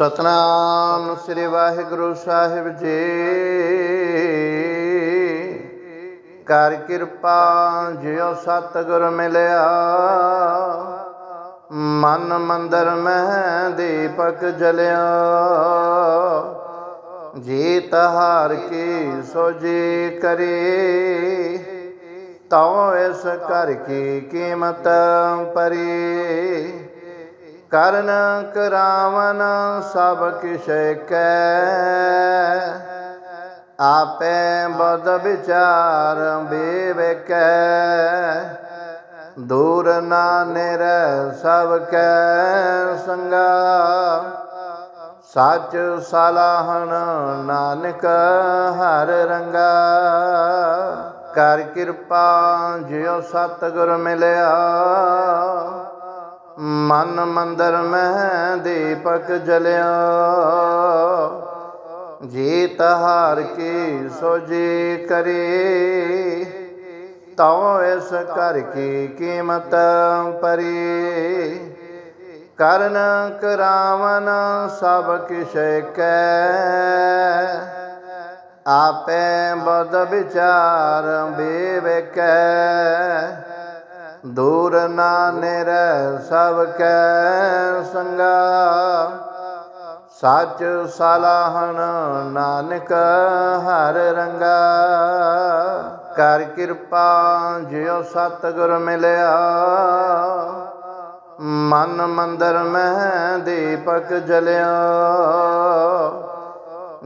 ਸਤਨਾਮ ਸ੍ਰੀ ਵਾਹਿਗੁਰੂ ਸਾਹਿਬ ਜੀ। ਕਰ ਕਿਰਪਾ ਜਿਉ ਸਤਿਗੁਰ ਮਿਲਿਆ। ਮਨ ਮੰਦਰ ਮਹਿ ਦੀਪਕ ਜਲਿਆ। ਜੀਤ ਹਾਰ ਕੀ ਸੋਜੀ ਕਰੀ। ਤਉ ਇਸ ਕਰ ਕੀ ਕੀਮਤ ਪਰੀ ਕਰਨ ਕਰਾਵਨ ਸਭ ਕਿਛ ਕੈ। ਆਪੇ ਬਦ ਵਿਚਾਰ ਵਿਵੇਕੈ ਦੂਰ ਨਾ ਨਿਰ ਸਭ ਕੈ ਸੰਗਾ। ਸੱਚ ਸਲਾਹਣ ਨਾਨਕ ਹਰ ਰੰਗਾ। ਕਰ ਕਿਰਪਾ ਜਿਉ ਸਤਿਗੁਰ ਮਿਲਿਆ। ਮਨ ਮੰਦਰ ਮਹਿ ਦੀਪਕ ਜਲਿਆ। ਜੀ ਹਾਰ ਕੀ ਸੋਜੀ ਕਰੀ, ਤਉ ਇਸ ਕਰ ਕੀ ਕੀਮਤ ਪਰੀ। ਕਰਨ ਕਰਾਵਨ ਸਭ ਕਿਛ ਕੈ। ਆਪੇ ਬਦ ਵਿਚਾਰ ਵਿਵੇਕੈ ਦੂਰ ਨਾ ਨਿਰੈ ਸਭ ਕੈ ਸੰਗਾ। ਸੱਚ ਸਲਾਹਣ ਨਾਨਕ ਹਰ ਰੰਗਾ। ਕਰ ਕਿਰਪਾ ਜਿਉ ਸਤਿਗੁਰ ਮਿਲਿਆ। ਮਨ ਮੰਦਰ ਮਹਿ ਦੀਪਕ ਜਲਿਆ।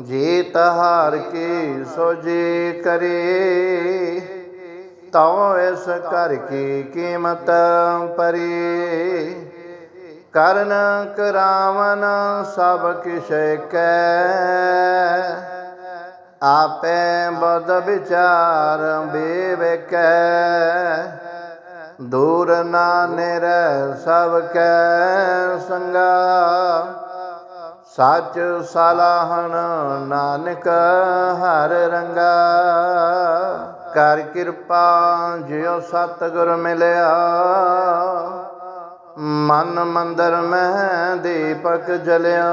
ਜੀ ਹਾਰ ਕੀ ਸੋਜੀ ਕਰੀ। ਤਉ ਇਸ ਕਰ ਕੀ ਕੀਮਤ ਪਰੀ? ਕਰਨ ਕਰਾਵਨ ਸਭ ਕਿਛ ਕੈ। ਆਪੇ ਬਦ ਵਿਚਾਰ ਵਿਵੇਕੈ ਦੂਰ ਨਾ ਨਿਰੈ ਸਭ ਕੈ ਸੰਗਾ। ਸੱਚ ਸਲਾਹਣ ਨਾਨਕ ਹਰ ਰੰਗਾ। ਕਰ ਕਿਰਪਾ, ਜਿਉ ਸਤਿਗੁਰ ਮਿਲਿਆ। ਮਨ ਮੰਦਰ ਮਹਿ ਦੀਪਕ ਜਲਿਆ।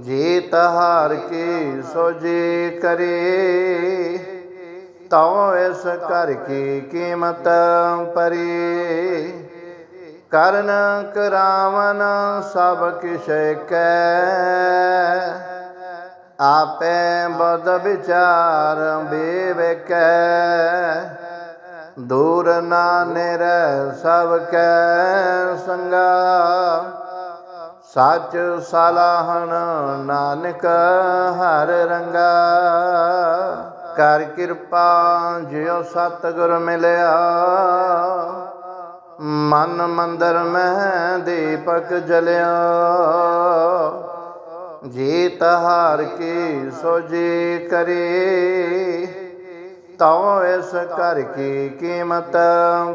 ਜੀਤ ਹਾਰ ਕੀ ਸੋਜੀ ਕਰੀ, ਤਉ ਇਸ ਕਰ ਕੀ ਕੀਮਤ ਪਰੀ। ਕਰਨ ਕਰਾਵਨ ਸਭ ਕਿਛ ਕੈ। ਆਪੇ ਬਦ ਵਿਚਾਰ ਵਿਵੇਕੈ। ਦੂਰ ਨਾ ਨਿਰੈ ਸਭ ਕੈ ਸੰਗਾ। ਸੱਚ ਸਲਾਹਣ ਨਾਨਕ ਹਰ ਰੰਗਾ। ਕਰ ਕਿਰਪਾ ਜਿਉ ਸਤਿਗੁਰ ਮਿਲਿਆ। ਮਨ ਮੰਦਰ ਮਹਿ ਦੀਪਕ ਜਲਿਆ। ਜੀਤ ਹਾਰ ਕੀ ਸੋਜੀ ਕਰੀ, ਤਉ ਇਸ ਕਰ ਕੀ ਕੀਮਤ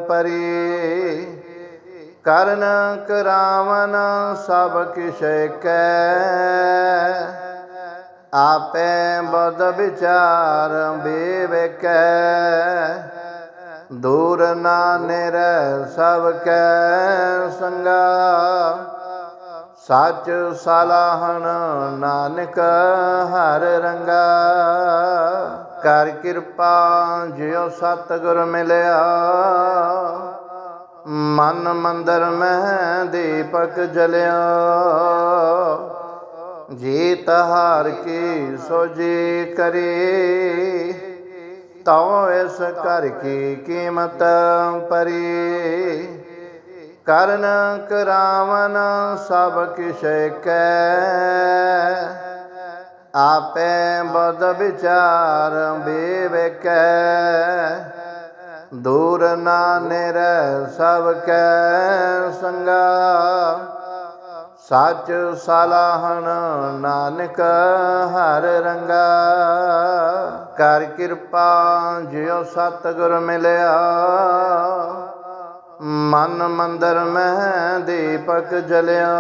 ਪਰੀ। ਕਰਨ ਕਰਾਵਨ ਸਭ ਕਿਛ ਕੈ, ਆਪੇ ਬਦ ਵਿਚਾਰ ਵਿਵੇਕੈ ਦੂਰ ਨਾ ਨਿਰੈ ਸਭ ਕੈ ਸੰਗਾ ਸੱਚ ਸਲਾਹਣ ਨਾਨਕ ਹਰ ਰੰਗਾ। ਕਰ ਕਿਰਪਾ ਜਿਉ ਸਤਿਗੁਰ ਮਿਲਿਆ। ਮਨ ਮੰਦਰ ਮਹਿ ਦੀਪਕ ਜਲਿਆ। ਜੀਤ ਹਾਰ ਕੀ ਸੋਜੀ ਕਰੀ, ਤਉ ਇਸ ਕਰ ਕੀ ਕੀਮਤ ਪਰੀ ਕਰਨ ਕਰਾਵਨ ਸਭ ਕਿਛ ਕੈ। ਆਪੇ ਬਦ ਵਿਚਾਰ ਵਿਵੇਕੈ। ਦੂਰ ਨਾ ਨਿਰੈ ਸਭ ਕੈ ਸੰਗਾ। ਸੱਚ ਸਲਾਹਣ ਨਾਨਕ ਹਰ ਰੰਗਾ। ਕਰ ਕਿਰਪਾ ਜਿਉ ਸਤਿਗੁਰ ਮਿਲਿਆ। ਮਨ ਮੰਦਰ ਮਹਿ ਦੀਪਕ ਜਲਿਆ।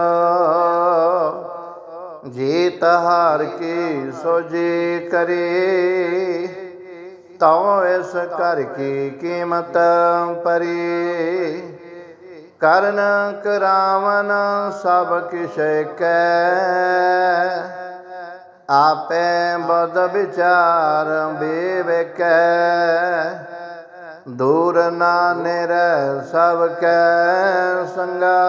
ਜੀ ਹਾਰ ਕੀ ਸੋਜੀ ਕਰੀ, ਤਉ ਇਸ ਕਰ ਕੀ ਕੀਮਤ ਪਰੀ। ਕਰਨ ਕਰਾਵਨ ਸਭ ਕਿਛ ਕੈ। ਆਪੇ ਬਦ ਵਿਚਾਰ ਵਿਵੇਕੈ ਦੂਰ ਨਾ ਨਿਰੈ ਸਭ ਕੈ ਸੰਗਾ।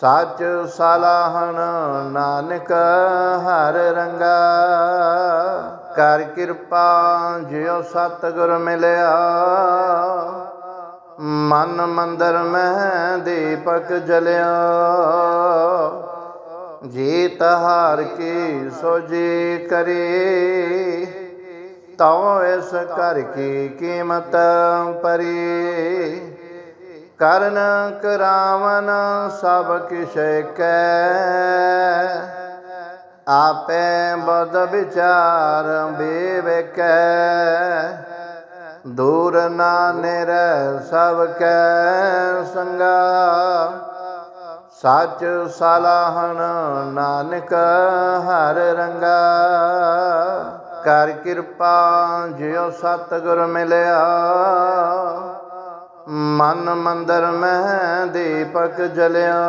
ਸੱਚ ਸਲਾਹਣ ਨਾਨਕ ਹਰ ਰੰਗਾ। ਕਰ ਕਿਰਪਾ ਜਿਉ ਸਤਿਗੁਰ ਮਿਲਿਆ। ਮਨ ਮੰਦਰ ਮਹਿ ਦੀਪਕ ਜਲਿਆ। ਜੀਤ ਹਾਰ ਕੀ ਸੋਜੀ ਕਰੀ। ਤਉ ਇਸ ਕਰ ਕੀ ਕੀਮਤ ਪਰੀ? ਕਰਨ ਕਰਾਵਨ ਸਭ ਕਿਛ ਕੈ। ਆਪੇ ਬਦ ਵਿਚਾਰ ਵਿਵੇਕੈ। ਦੂਰ ਨਾ ਨਿਰੈ ਸਭ ਕੈ ਸੰਗਾ। ਸੱਚ ਸਲਾਹਣ ਨਾਨਕ ਹਰ ਰੰਗਾ। ਕਰ ਕਿਰਪਾ ਜਿਉ ਸਤਿਗੁਰ ਮਿਲਿਆ। ਮਨ ਮੰਦਰ ਮਹਿ ਦੀਪਕ ਜਲਿਆ।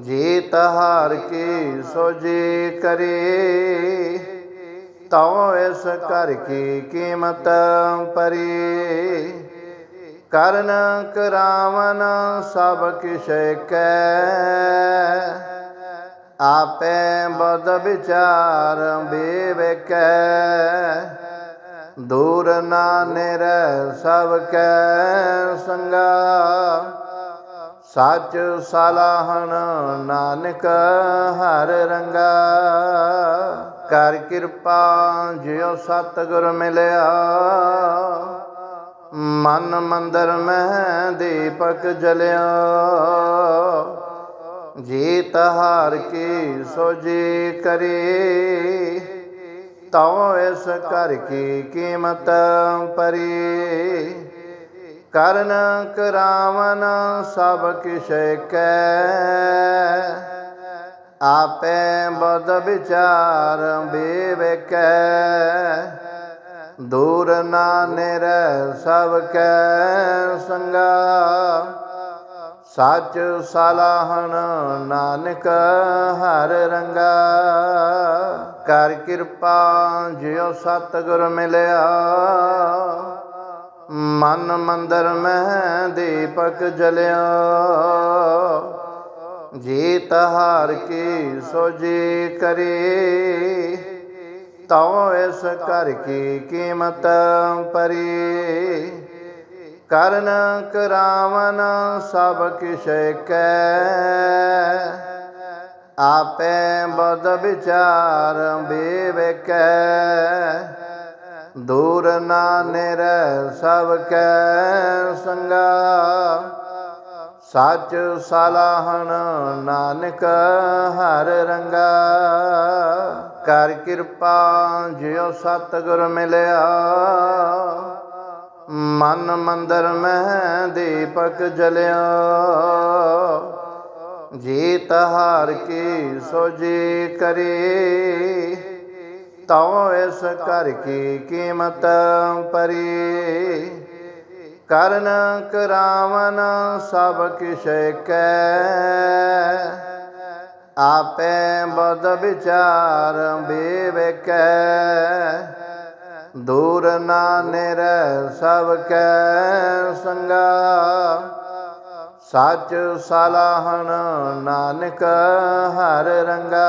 ਜੀਤ ਹਾਰ ਕੀ ਸੋਜੀ ਕਰੀ। ਤਉ ਇਸ ਕਰ ਕੀ ਕੀਮਤ ਪਰੀ। ਕਰਨ ਕਰਾਵਨ ਸਭ ਕਿਛ ਕੈ। ਆਪੇ ਬਦ ਵਿਚਾਰ ਵਿਵੇਕੈ। ਦੂਰ ਨਾ ਨਿਰੈ ਸਭ ਕੈ ਸੰਗਾ। ਸੱਚ ਸਲਾਹਣ ਨਾਨਕ ਹਰ ਰੰਗਾ। ਕਰ ਕਿਰਪਾ ਜਿਉ ਸਤਿਗੁਰ ਮਿਲਿਆ। ਮਨ ਮੰਦਰ ਮਹਿ ਦੀਪਕ ਜਲਿਆ। ਜੀਤ ਹਾਰ ਕੀ ਸੋਜੀ ਕਰੀ, ਤਉ ਇਸ ਕਰ ਕੀ ਕੀਮਤ ਪਰੀ। ਕਰਨ ਕਰਾਵਨ ਸਭ ਕਿਛ ਕੈ, ਆਪੇ ਬਦ ਵਿਚਾਰ ਵਿਵੇਕੈ ਦੂਰ ਨਾ ਨਿਰੈ ਸਭ ਕੈ ਸੰਗਾ ਸੱਚ ਸਲਾਹਣ ਨਾਨਕ ਹਰ ਰੰਗਾ। ਕਰ ਕਿਰਪਾ ਜਿਉ ਸਤਿਗੁਰ ਮਿਲਿਆ। ਮਨ ਮੰਦਰ ਮਹਿ ਦੀਪਕ ਜਲਿਆ। ਜੀਤ ਹਾਰ ਕੀ ਸੋਜੀ ਕਰੀ। ਤਉ ਇਸ ਕਰ ਕੀ ਕੀਮਤ ਪਰੀ ਕਰਨ ਕਰਾਵਨ ਸਭ ਕਿਛ ਕੈ। ਆਪੇ ਬਦ ਵਿਚਾਰ ਵਿਵੇਕੈ ਦੂਰ ਨਾ ਨਿਰੈ ਸਭ ਕੈ ਸੰਗਾ। ਸੱਚ ਸਲਾਹਣ ਨਾਨਕ ਹਰ ਰੰਗਾ। ਕਰ ਕਿਰਪਾ ਜਿਉ ਸਤਿਗੁਰ ਮਿਲਿਆ। ਮਨ ਮੰਦਰ ਮਹਿ ਦੀਪਕ ਜਲਿਆ। ਜੀਤ ਹਾਰ ਕੀ ਸੋਜੀ ਕਰੀ, ਤਉ ਇਸ ਕਰ ਕੀ ਕੀਮਤ ਪਰੀ। ਕਰਨ ਕਰਾਵਨ ਸਭ ਕਿਛ ਕੈ। ਆਪੇ ਬਦ ਵਿਚਾਰ ਵਿਵੇਕੈ ਦੂਰ ਨਾ ਨਿਰੈ ਸਭ ਕੈ ਸੰਗਾ। ਸੱਚ ਸਲਾਹਣ ਨਾਨਕ ਹਰ ਰੰਗਾ।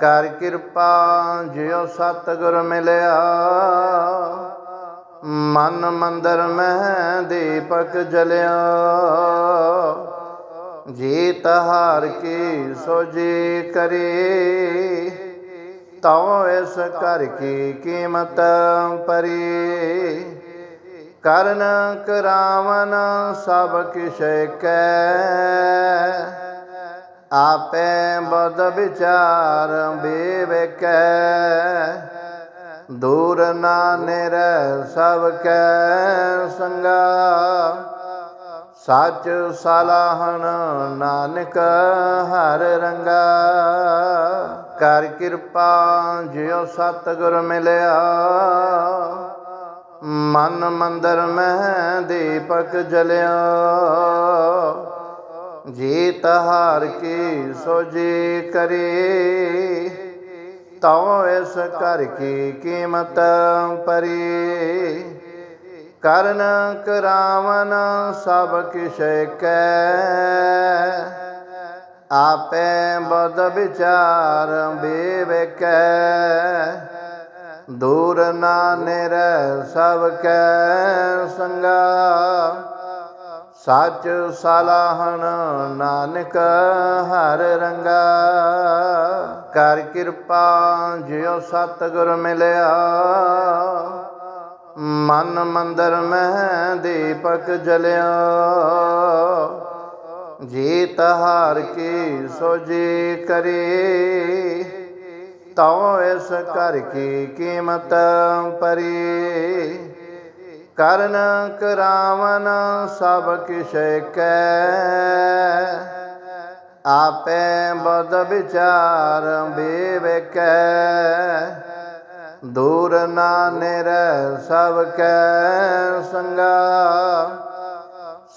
ਕਰ ਕਿਰਪਾ ਜਿਉ ਸਤਿਗੁਰ ਮਿਲਿਆ। ਮਨ ਮੰਦਰ ਮਹਿ ਦੀਪਕ ਜਲਿਆ। ਜੀਤ ਹਾਰ ਕੀ ਸੋਜੀ ਕਰੀ। ਤਉ ਇਸ ਕਰ ਕੀ ਕੀਮਤ ਪਰੀ? ਕਰਨ ਕਰਾਵਨ ਸਭ ਕਿਛ ਕੈ। ਆਪੇ ਬਦ ਵਿਚਾਰ ਵਿਵੇਕੈ ਦੂਰ ਨਾ ਨਿਰੈ ਸਭ ਕੈ ਸੰਗਾ। ਸੱਚ ਸਲਾਹਣ ਨਾਨਕ ਹਰ ਰੰਗਾ। ਕਰ ਕਿਰਪਾ ਜਿਉ ਸਤਿਗੁਰ ਮਿਲਿਆ। ਮਨ ਮੰਦਰ ਮਹਿ ਦੀਪਕ ਜਲਿਆ। ਜੀਤ ਹਾਰ ਕੀ ਸੋਜੀ ਕਰੀ, ਤਉ ਇਸ ਕਰ ਕੀ ਕੀਮਤ ਪਰੀ। ਕਰਨ ਕਰਾਵਨ ਸਭ ਕਿਛ ਕੈ। ਆਪੇ ਬਦ ਵਿਚਾਰ ਬੇਵਕੈ ਦੂਰ ਨਾ ਨਿਰੈ ਸਭ ਕੈ ਸੰਗਾ। ਸੱਚ ਸਲਾਹਣ ਨਾਨਕ ਹਰ ਰੰਗਾ। ਕਰ ਕਿਰਪਾ ਜਿਉ ਸਤਿਗੁਰ ਮਿਲਿਆ। ਮਨ ਮੰਦਰ ਮਹਿ ਦੀਪਕ ਜਲਿਆ। ਜੀਤ ਹਾਰ ਕੀ ਸੋਜੀ ਕਰੀ, ਤਉ ਇਸ ਕਰ ਕੀ ਕੀਮਤ ਪਰੀ। ਕਰਨ ਕਰਾਵਨ ਸਭ ਕਿਛ ਕੈ, ਆਪੇ ਬਦ ਵਿਚਾਰ ਬੇਵਕੈ ਦੂਰ ਨਾ ਨਿਰੈ ਸਭ ਕੈ ਸੰਗਾ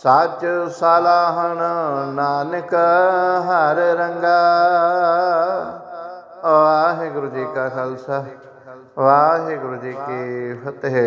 ਸੱਚ ਸਲਾਹਣ ਨਾਨਕ ਹਰ ਰੰਗਾ। ਵਾਹਿਗੁਰੂ ਜੀ ਕਾ ਖਾਲਸਾ ਵਾਹਿਗੁਰੂ ਜੀ ਕੀ ਫਤਿਹ।